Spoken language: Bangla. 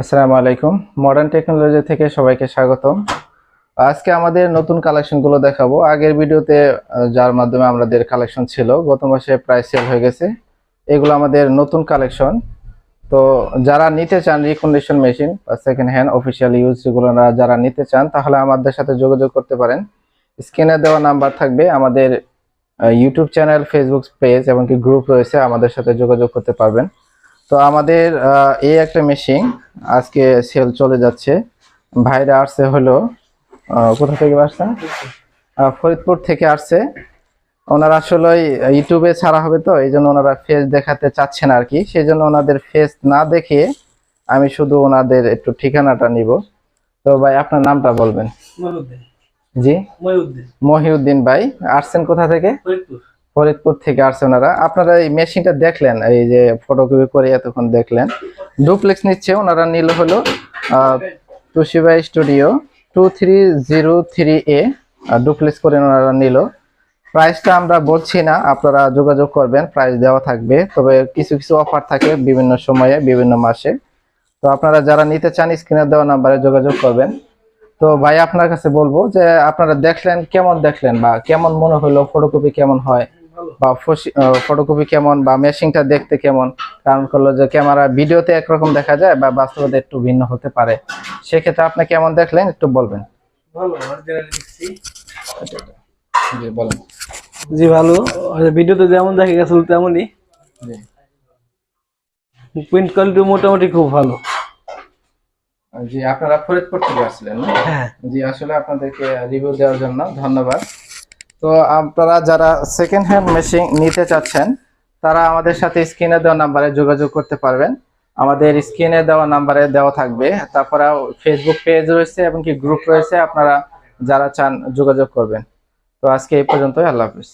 আসসালামু আলাইকুম। মডার্ন টেকনোলজি থেকে সবাইকে স্বাগতম। আজকে আমাদের নতুন কালেকশনগুলো দেখাবো। আগের ভিডিওতে যার মাধ্যমে আমাদের কালেকশন ছিল, গত মাসে প্রায় সেল হয়ে গেছে। এগুলো আমাদের নতুন কালেকশন তো যারা নিতে চান রিকন্ডিশন মেশিন বা সেকেন্ড হ্যান্ড অফিসিয়াল ইউজ যেগুলো যারা নিতে চান, তাহলে আমাদের সাথে যোগাযোগ করতে পারেন। স্ক্রিনে দেওয়া নাম্বার থাকবে আমাদের ইউটিউব চ্যানেল ফেসবুক পেজ এমনকি গ্রুপ রয়েছে, আমাদের সাথে যোগাযোগ করতে পারবেন। তো আমাদের এই একটা মেশিন আজকে সেল চলে যাচ্ছে। ভাইরা আসছে হলো কোথা থেকে আসছেন আহ, ফরিদপুর থেকে আসছে। ওনারা আসলে ইউটিউবে ছাড়া হবে তো এই জন্য ওনারা ফেস দেখাতে চাচ্ছেন আর কি সেই জন্য ওনাদের ফেস না দেখে আমি শুধু ওনাদের একটু ঠিকানাটা নিব। তো ভাই আপনার নামটা বলবেন। জি? মহিউদ্দিন। মহিউদ্দিন ভাই আসছেন কোথা থেকে? ফরিদপুর। ফরিদপুর থেকে আসছে ওনারা। আপনারা এই মেশিনটা দেখলেন, এই যে ফটোকপি করে এতক্ষণ দেখলেন। ডুপ্লেক্স নিচ্ছে, ওনারা নিল হলো তুষিবা studio two three zero three A duplex করে ওনারা নিল। প্রাইসটা আমরা বলছি না, আপনারা যোগাযোগ করবেন প্রাইস দেওয়া থাকবে। তবে কিছু কিছু অফার থাকে বিভিন্ন সময়ে, বিভিন্ন মাসে। তো আপনারা যারা নিতে চান স্ক্রিনে দেওয়া নাম্বারে যোগাযোগ করবেন। তো ভাই, আপনার কাছে বলব যে, আপনারা দেখলেন, কেমন দেখলেন বা কেমন মনে হলো ফটোকপি কেমন হয়? বা ফটোকপি কেমন বা মেশিনটা দেখতে কেমন? কারণ করল যে ক্যামেরা ভিডিওতে একরকম দেখা যায় বা বাস্তবতা একটু ভিন্ন হতে পারে। সেক্ষেত্রে আপনি কেমন দেখলেন একটু বলবেন। জি বলেন। জি ভালো। ভিডিওতে যেমন দেখা গেছিল তেমনই। প্রিন্ট কোয়ালিটি মোটামুটি খুব ভালো। জি আপনারা ফরিদপুর থেকে আসলেন হ্যাঁ। জি আসলে আপনাদেরকে রিভিউ দেওয়ার জন্য ধন্যবাদ। তো আপনারা যারা সেকেন্ড হ্যান্ড মেশিন নিতে চাচ্ছেন, তারা আমাদের সাথে স্ক্রিনে দেওয়া নাম্বারে যোগাযোগ করতে পারবেন। আমাদের স্ক্রিনে দেওয়া নাম্বারে দেওয়া থাকবে। তারপরে ফেসবুক পেজ রয়েছে এবং কি গ্রুপ রয়েছে, আপনারা যারা চান যোগাযোগ করবেন। তো আজকে এই পর্যন্তই, আল্লাহ হাফিজ।